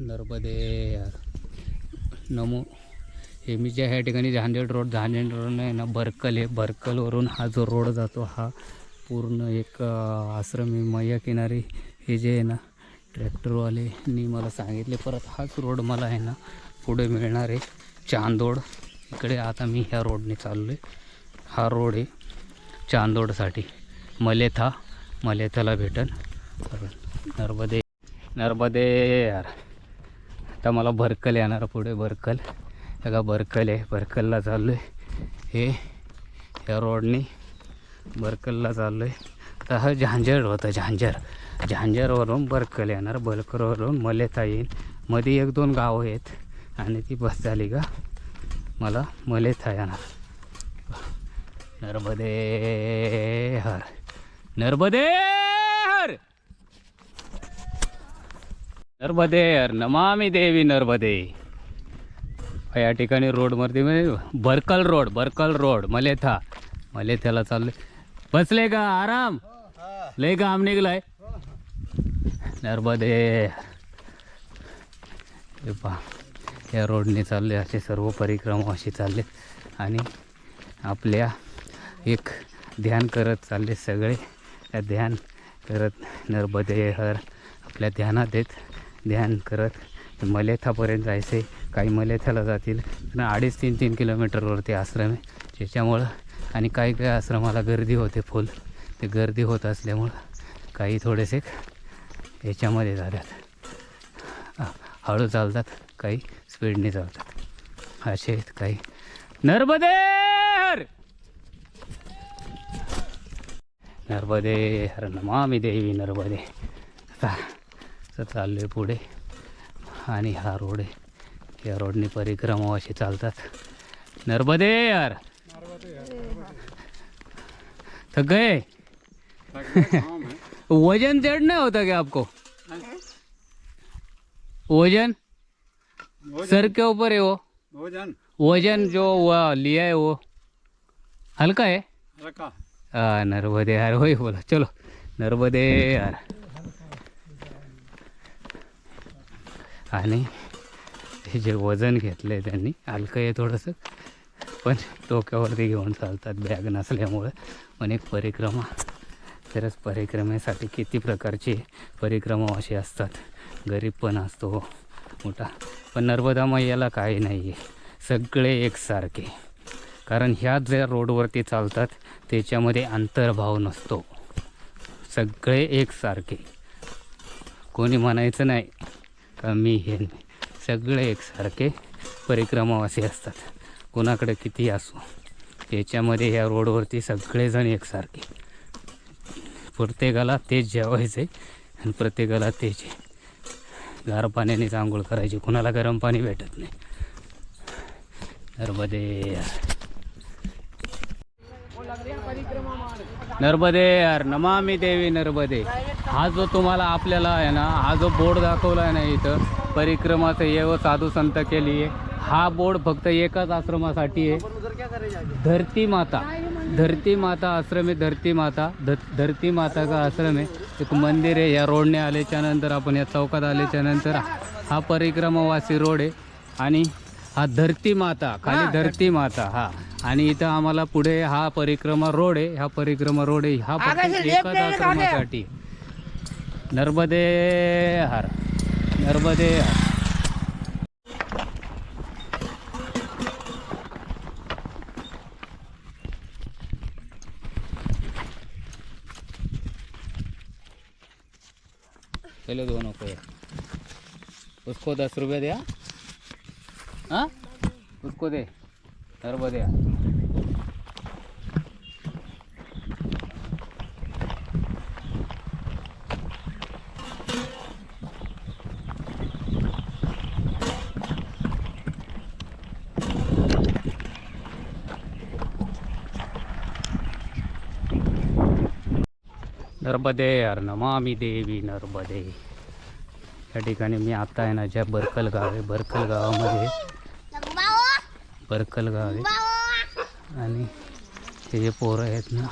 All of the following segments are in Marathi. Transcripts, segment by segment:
नर्मदे यार. नमो हे मी ज्या ह्या ठिकाणी झांजेड रोड झांजेड रोड आहे ना बरकल आहे. बरकलवरून हा जो रोड जातो हा पूर्ण एक आश्रम आहे. मैया किनारी हे जे आहे ना ट्रॅक्टरवालेनी मला सांगितले. परत हाच रोड मला आहे ना पुढे मिळणार आहे चांदोड. इकडे आता मी ह्या रोडने चाललो आहे हा रोड आहे चांदोडसाठी. मलेथा मलेथाला भेटन. नर्मदे नर्मदे यार. आता मला भरकल येणार पुढे भरकल. हे का भरकल आहे. भरकलला चाललो आहे हे ह्या रोडने बरकलला चाललो आहे तर हा झांजर होतं झांजर. झांजरवरून बरकल येणार बरकलवरून मलेता येईल. मध्ये एक दोन गावं आहेत आणि ती बस झाली का? मला मलेथा येणार. नर्मदे हर. नर्मदे हर! नर्मदे हर देवी नर्मदे. या ठिकाणी रोडवरती म्हणजे बरकल रोड बरकल रोड मलेथा. मलेथ्याला चालले बसले का? आराम? लय का आम निघलाय. नर्मदे. हे पहा या रोडने चालले असे सर्व परिक्रमा असे चालले. आणि आपल्या एक ध्यान करत चालले सगळे. त्या ध्यान करत नर्मदे हर आपल्या ध्यानात येत ध्यान करत मलेथापर्यंत जायचे. काही मलेथ्याला जातील. अडीच तीन तीन किलोमीटरवरती आश्रम आहे. त्याच्यामुळं आणि काही काही आश्रमाला गर्दी होते फुल. ते गर्दी होत असल्यामुळं काही थोडेसे याच्यामध्ये जातात हळू चालतात काही स्पीडने चालतात. असे आहेत काही. नर्मदे नर्मदे हर नमामी देवी नर्मदे. आता असं चाललो आहे पुढे. आणि हा रोड आहे. या रोडने परिक्रमा असे चालतात. नर्मदे यार. थक गए वजन चढ़ नहीं होता क्या आपको? वजन? सर के ऊपर है. वो भोजन वजन जो वो लिया है वो. हल्का है रखा हाँ नर्मदे यार वही बोला. चलो. नर्मदे यार. आणि हे जे वजन घेतलं आहे त्यांनी हलकं आहे थोडंसं पण डोक्यावरती घेऊन चालतात बॅग नसल्यामुळं. पण एक परिक्रमा तरच परिक्रमेसाठी किती प्रकारची परिक्रमा अशी असतात. गरीब पण असतो हो, मोठा. पण नर्मदा मैयाला काही नाही आहे सगळे एकसारखे. कारण ह्या ज्या रोडवरती चालतात त्याच्यामध्ये अंतर्भाव नसतो. सगळे एकसारखे. कोणी म्हणायचं नाही कमी हे नाही सगळे एकसारखे परिक्रमावासी असतात. कोणाकडे किती असो. त्याच्यामध्ये या रोडवरती सगळेजण एकसारखे. प्रत्येकाला तेच जेवायचे आणि प्रत्येकाला तेच गार पाण्यानेच आंघोळ करायची. कुणाला गरम पाणी भेटत नाही. नर्मदे नर्मदे यार नमामी देवी नर्मदे. हा जो तुम्हाला आपल्याला आहे ना हा जो बोर्ड दाखवला आहे ना इथं परिक्रमाचं येव साधू संत केली आहे हा बोर्ड फक्त एकाच आश्रमासाठी आहे. धरती माता धरती माता आश्रम आहे धरती माता ध धरती माता का आश्रम आहे. एक मंदिर आहे या रोडने आल्याच्यानंतर आपण या चौकात आल्याच्यानंतर हा परिक्रमावासी रोड आहे. आणि हा धरती माता खाली धरती माता हा. आणि इथं आम्हाला पुढे हा परिक्रमा रोड आहे हा परिक्रमा रोड आहे हा फक्त एकाच आश्रमासाठी. नर्मदे हर नर्मदे हर. चलो दोनों को उसको दस रुपये दिया. हाँ? उसको दे नर्मदे नर्मदे यार नमामी देवी नर्मदे. या ठिकाणी मी आता आहे ना ज्या बरकल गाव आहे बरकल गावामध्ये बरकल गाव. आहे आणि हे जे पोरं आहेत ना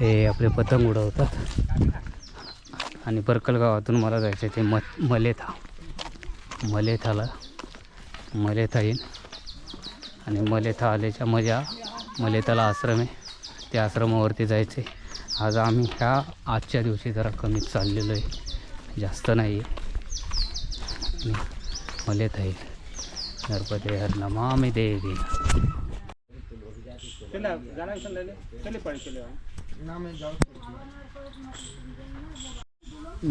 हे आपले पतंग उडवतात. आणि बरकल गावातून मला जायचं आहे ते म मलेथा. मलेथाला मलेथा येईन आणि मलेथा आल्याच्या मजा मलेथाला आश्रम आहे. त्या आश्रमावरती जायचे आज आम्ही ह्या आजच्या दिवशी जरा कमीच चाललेलो आहे जास्त नाही आहे मलेथा येईल नर्मदे हर नमामि देवी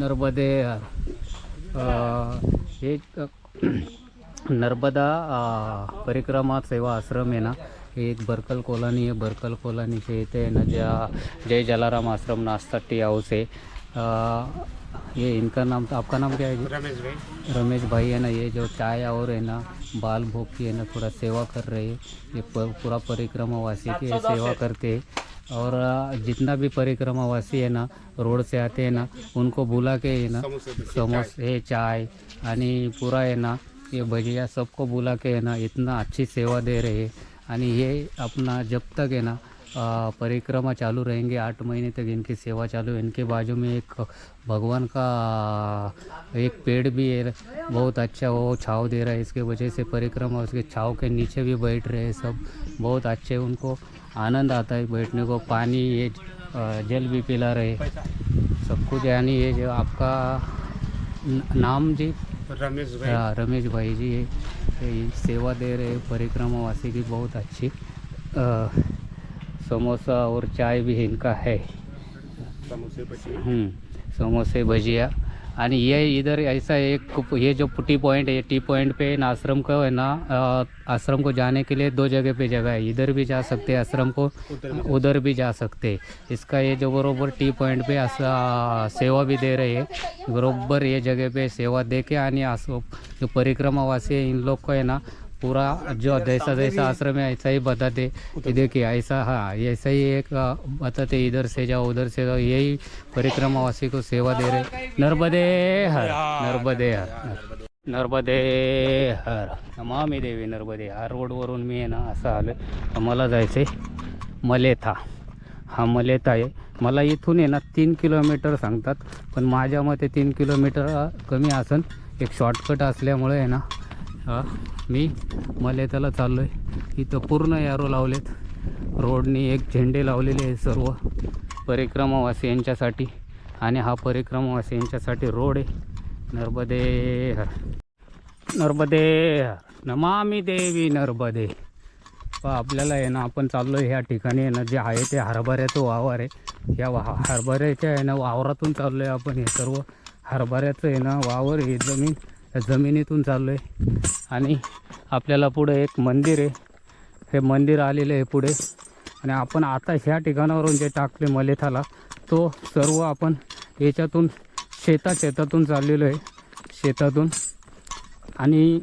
नर्मदे हे एक नर्मदा परिक्रमा सेवा आश्रम है ना एक बरकल कॉलोनी है बरकल कॉलोनी के इथे ना ज्या जय जलाराम आश्रम नाश्ता टी हाउस है अ, ये इनका नाम तो आपका नाम क्या है जी? रमेश भाई। रमेश भाई है ना ये जो चाय और है ना बाल भोग की है ना थोड़ा सेवा कर रहे हैं। ये पूरा परिक्रमावासी की ये सेवा करते हैं। और जितना भी परिक्रमावासी है ना रोड से आते हैं ना उनको बुला के है ना समोसे चाय। आणि पूरा है ना ये भजिया सबको बुला के है ना इतना अच्छी सेवा दे रहे हैं। आणि ये अपना जब तक है ना परिक्रमा चालू रहेंगे आठ महीने तक इनकी सेवा चालू है। इनके बाजू में एक भगवान का एक पेड़ भी है बहुत अच्छा वो छाव दे रहा है। इसके वजह से परिक्रमा उसके छाव के नीचे भी बैठ रहे हैं सब बहुत अच्छे उनको आनंद आता है बैठने को पानी ये जल भी पिला रहे सब कुछ यानी ये जो आपका नाम जी? रमेश भाई। हाँ, रमेश भाई जी ये, सेवा दे रहे परिक्रमावासी की बहुत अच्छी अ, समोसा और चाय भी इनका है। समोसे भजिया। आणि ये इधर ऐसा एक ये जो टी पॉइंट है टी पॉइंट पे इन आश्रम को है ना आश्रम को जाने के लिए दो जगह पे जगह है। इधर भी जा सकते हैं आश्रम को उधर भी जा सकते हैं। इसका ये जो बरोबर टी पॉइंट पे सेवा भी दे रहे हैं। बरोबर ये जगह पे सेवा दे के आणि जो परिक्रमावासी है इन लोग को है ना पूरा जो जैसा जैसा आश्रम है ऐसा ही बताते। ये देखिए ऐसा हाँ ऐसा ही एक बताते इधर से जाओ उधर से जाओ यही परिक्रमावासी को सेवा दे रहे। नर्मदे हर नर्मदे हर नर्मदे हर नमामि देवी नर्मदे हा रोडवरून मी आहे ना असं आलं मला जायचं आहे मलेथा. हा मलेथा आहे. मला इथून आहे ना तीन किलोमीटर सांगतात. पण माझ्या मते तीन किलोमीटर कमी असन. एक शॉर्टकट असल्यामुळे आहे ना हा मी मलेथाला चाललो आहे इथं पूर्ण यारो लावलेत. रोडनी एक झेंडे लावलेले आहे सर्व. परिक्रमावासी यांच्यासाठी आणि हा परिक्रमावासी यांच्यासाठी रोड आहे. नर्मदे हर नर्मदे हर देवी नर्मदे. आपल्याला आहे ना आपण चाललो आहे ह्या ठिकाणी आहे ना जे आहे ते हरभऱ्याचं वावर आहे. या वा हरभऱ्याच्या आहे ना वावरातून चाललो आहे आपण हे सर्व. हरभऱ्याचं आहे ना वावर हे जमीन या जमिनीतून चाललो आहे आणि आपल्याला पुढे एक मंदिर आहे. हे मंदिर आलेलं आहे पुढे. आणि आपण आता ह्या ठिकाणावरून जे टाकले मलेथाला तो सर्व आपण याच्यातून शेता शेतातून चाललेलो आहे. शेतातून. आणि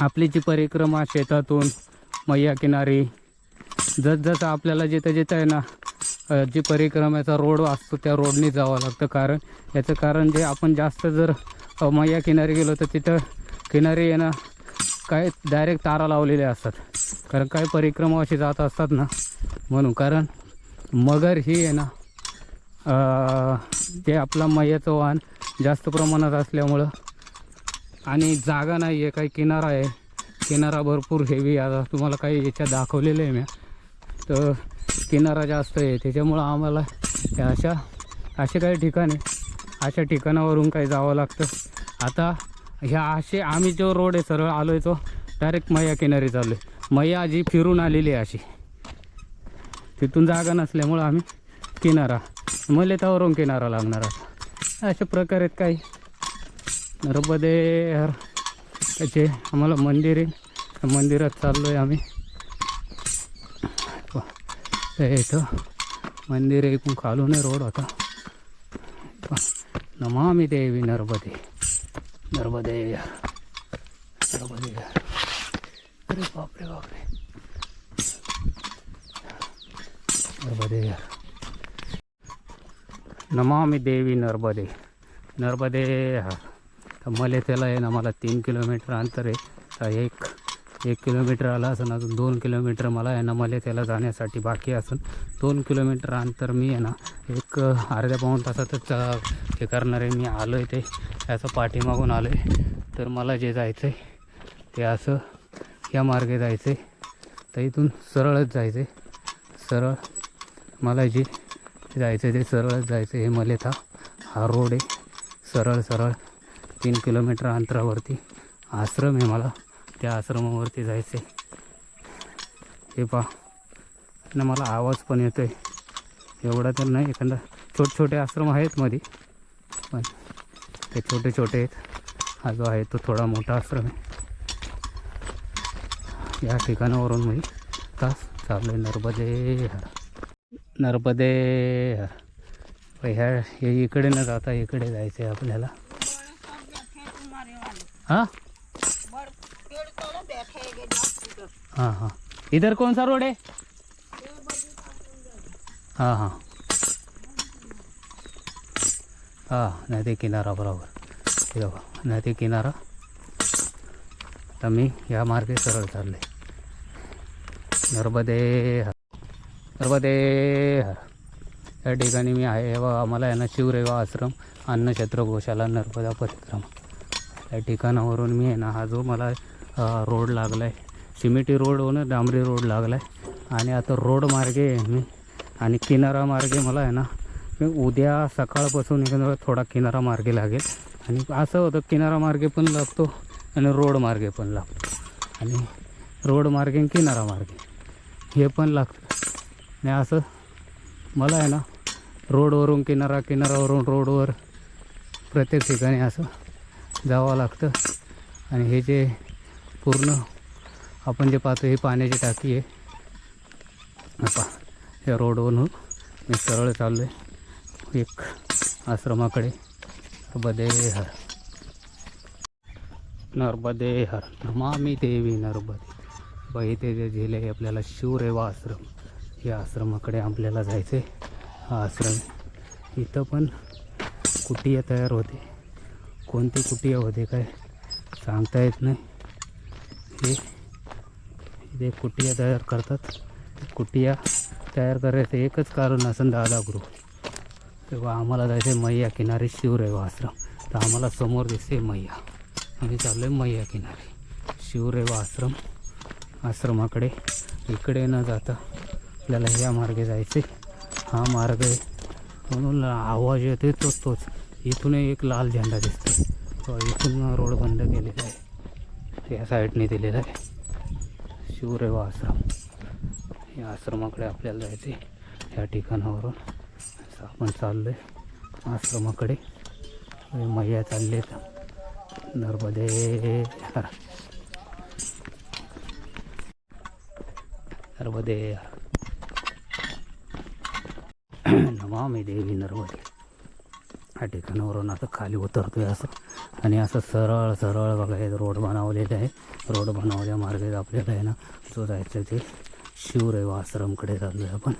आपली जी परिक्रमा शेतातून मैया किनारी जसजसं आपल्याला जिथं जिथं आहे ना जी परिक्रमाचा रोड असतो त्या रोडने जावं लागतं. कारण याचं कारण जे आपण जास्त जर मैया किनारी गेलो तर तिथं किनारी आहे ना काय डायरेक्ट तारा लावलेल्या असतात. कारण काही परिक्रमा अशी जात असतात ना म्हणून. कारण मगर ही आहे ना ते आपला मैयाचं वाहन जास्त प्रमाणात असल्यामुळं आणि जागा नाही आहे काही किनारा आहे. किनारा भरपूर हेवी आता तुम्हाला काही याच्यात दाखवलेलं आहे मी. तर किनारा जास्त आहे. त्याच्यामुळं आम्हाला अशा असे काही ठिकाणी अशा ठिकाणावरून काही जावं लागतं. आता ह्या असे आम्ही जो रोड आहे सरळ आलो आहे तो डायरेक्ट मैया किनारी चाललो आहे मैया जी फिरून आलेली आहे अशी. तिथून जागा नसल्यामुळं आम्ही किनारा मले त्यावरून किनारा लागणार आता अशा प्रकारे काही नर्मदे त्याचे आम्हाला मंदिर आहे मंदिरात चाललो आहे आम्ही इथं मंदिर एकूण खालून रोड होता नमामि देवी नर्मदे। नर्मदे नर्मदे अरे बापरे बापरे नर्मदे हर नमामि देवी नर्मदे। नर्मदे हर तर मला त्याला आहे ना मला तीन किलोमीटर अंतर आहे. तर एक एक किलोमीटर आला असून अजून दोन किलोमीटर मला आहे ना मले त्याला जाण्यासाठी बाकी असून. दोन किलोमीटर अंतर मी आहे ना एक अर्ध्या पाऊण तासातच हे करणार आहे मी आलो आहे ते. याचं पाठीमागून आलो आहे तर मला जे जायचं आहे ते असं या मार्गे जायचं आहे तर इथून सरळच जायचं आहे सरळ मला जे जायचं आहे ते सरळच जायचं आहे हे मलेथा हा रोड आहे. सरळ सरळ तीन किलोमीटर अंतरावरती आश्रम आहे मला. त्या आश्रमावरती जायचं आहे हे पहा. आणि मला आवाज पण येतो आहे एवढा तर नाही एखादा छोटे छोटे आश्रम आहेत मध्ये पण ते छोटे छोटे आहेत. हा जो आहे तो थोडा मोठा आश्रम आहे. या ठिकाणावरून मी तास चाललो आहे नर्मदे हर. नर्मदे हर. ह्या हे इकडे न जाता इकडे जायचं आहे आपल्याला हाँ हाँ हाँ. इधर कौन सा रोड है हां हां. हां नदी किनारा बरोबर. हे बघा नदी किनारा. आता मी या मार्गे सरळ चालले नर्मदे हर नर्मदे हर या ठिकाणी मी आहे. हे बघा आम्हाला आहे ना शिवरेवा आश्रम अन्नक्षेत्र गोशाला नर्मदा परिक्रमा. या ठिकाणावरून मी आहे ना हा जो मला रोड लागला आहे सिमेटी रोडवरून डांबरी रोड लागला आहे आणि आता रोड मार्गे मी आणि किनारा मार्गे मला आहे ना मी उद्या सकाळपासून एकंदर थोडा किनारा मार्गे लागेल. आणि असं होतं किनारा मार्गे पण लागतो आणि रोड मार्गे पण लागतो. आणि रोड मार्गे आणि किनारा मार्गे हे पण लागतं. आणि असं मला आहे ना रोडवरून किनारा किनारावरून रोडवर प्रत्येक ठिकाणी असं जावं लागतं. आणि हे जे पूर्ण आपण जे पाहतो ही पाण्याची टाकी आहे. आता या रोडवरून मी सरळ चाललो आहे एक आश्रमाकडे. नर्मदे हर नर्मदे हर नमामी देवी नर्मदे. बघ इथे जे झेले आपल्याला शिवरेवा आश्रम या आश्रमाकडे आपल्याला जायचं आहे हा आश्रम इथं पण कुटिया तयार होते. कोणती कुटिया होते काय सांगता येत नाही. हे कुटिया तयार करतात. कुटिया तयार करायचं एकच कारण असं दादा तेव्हा आम्हाला जायचं आहे मैया किनारी शिवरेवा आश्रम तर आम्हाला समोर दिसते मैया. आम्ही चाललो आहे मैया किनारी. शिवरेवा आश्रम आश्रमाकडे. इकडे न जाता आपल्याला ह्या मार्गे जायचे हा मार्ग आहे. म्हणून आवाज येते तोच तोच. इथून एक लाल झेंडा दिसतो तो इथून रोड बंद केलेला आहे. या साईडने दिलेला आहे. शिवरेवा आश्रम या आश्रमाकडे आपल्याला जायचे या ठिकाणावरून असं आपण चाललो आहे आश्रमाकडे मैया चालले नर्मदे. नर्मदे. नमामी देवी नर्मदे. या ठिकाणावरून आता खाली उतरतो आहे असं. आणि असं सरळ सरळ बघा रोड बनवलेले आहे. रोड बनवल्या मार्गे आपल्याला आहे ना जो जायचं ते शिवरेव आश्रमकडे चाललो आहे आपण.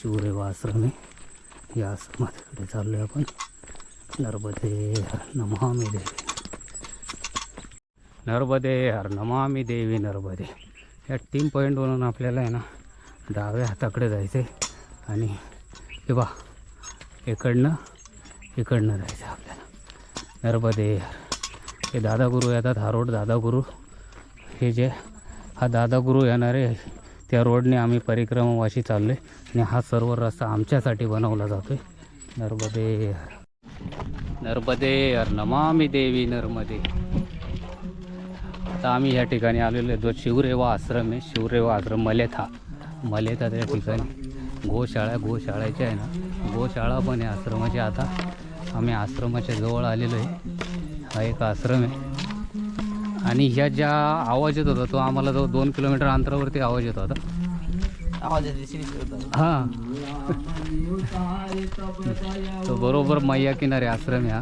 शिवरेव आश्रम आहे या आश्रमाकडे चाललो आहे आपण. नर्मदे हर नमामी देवी. नर्मदे हर नमामी देवी नर्मदे. या तीन पॉईंटवरून आपल्याला आहे ना डाव्या हाताकडे जायचं आहे आणि हे बा इकडनं इकडनं जायचं आहे आपल्याला. नर्मदे हर. हे दादागुरू येतात हा रोड दादागुरू. हे जे हा दादागुरू येणारे त्या रोडने आम्ही परिक्रमावाशी चाललो आहे आणि हा सर्व रस्ता आमच्यासाठी बनवला जातो आहे नर्मदे नर्मदे हर देवी नर्मदे. आता आम्ही या ठिकाणी आलेलो आहे जो शिवरेवा आश्रम आहे शिवरेवा आश्रम मलेथा. मलेथा त्या ठिकाणी गोशाळा गोशाळेची आहे ना गोशाळा पण आहे आश्रमाची आता आम्ही आश्रमाच्या जवळ आलेलो आहे. हा एक आश्रम आहे. आणि ह्या ज्या आवाज येत होता तो आम्हाला जो दोन किलोमीटर अंतरावरती आवाज येत होता. आवाज शिरीष हां. तो बरोबर मैया किनारे आश्रम आहे हा.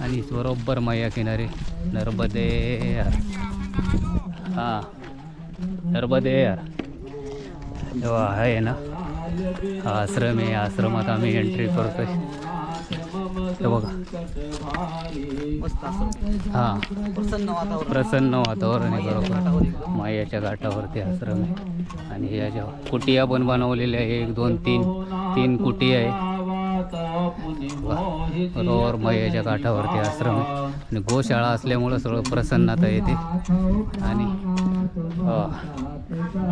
आणि बरोबर मैया किनारे नर्मदे हां. नर्मदे तेव्हा आहे ना हा आश्रम आहे आश्रमात आम्ही एंट्री करतोय. हे बघा. मस्त असं हां. प्रसन्न वातावरण प्रसन्न वातावरण आहे बरोबर. मायाच्या घाटावरती आश्रम आहे. आणि याच्या कुटिया पण बनवलेल्या आहे. एक दोन तीन तीन कुटी आहे. बरोबर मैयाच्या काठावरती आश्रम आहे. आणि गोशाळा असल्यामुळं सगळं प्रसन्नता येते. आणि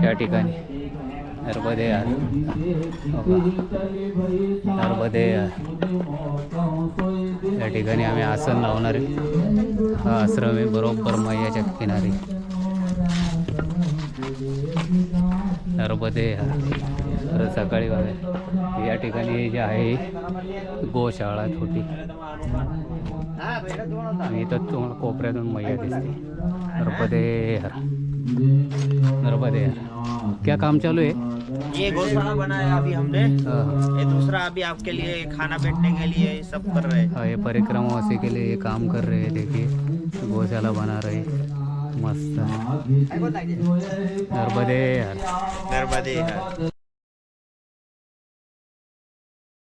या ठिकाणी नर्मदे नर्मदे या ठिकाणी आम्ही आसन लावणार आहे. हा आश्रम आहे बरोबर मैयाच्या किनारी. नर्मदे तर सकाळी बघा या ठिकाणी हे जे आहे गोशाळा छोटी. आणि इथं तुम्हाला कोपऱ्यातून मैया दिसते. नर्मदे हर नर्मदे हर क्या काम चालू आहे? ये गौशाला बनाया अभी हमने। हाँ, ये दूसरा अभी आपके लिए खाना बैठने के लिए सब कर रहे हैं। हाँ, ये परिक्रमावासी के लिए ये काम कर रहे हैं देखिए। गौशाला बना रहे हैं। मस्त। नर्मदे यार। नर्मदे